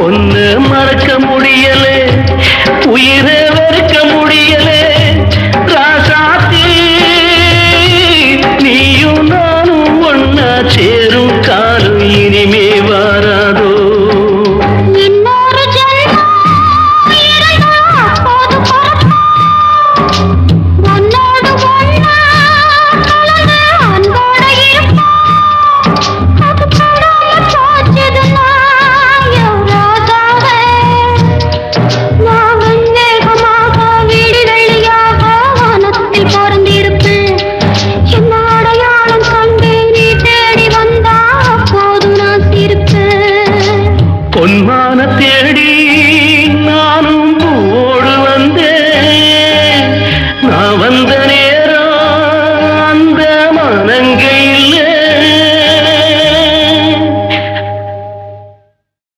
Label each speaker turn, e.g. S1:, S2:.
S1: ஒன்னு மறக்க முடியலே. உயிர
S2: பொன்மான தேடி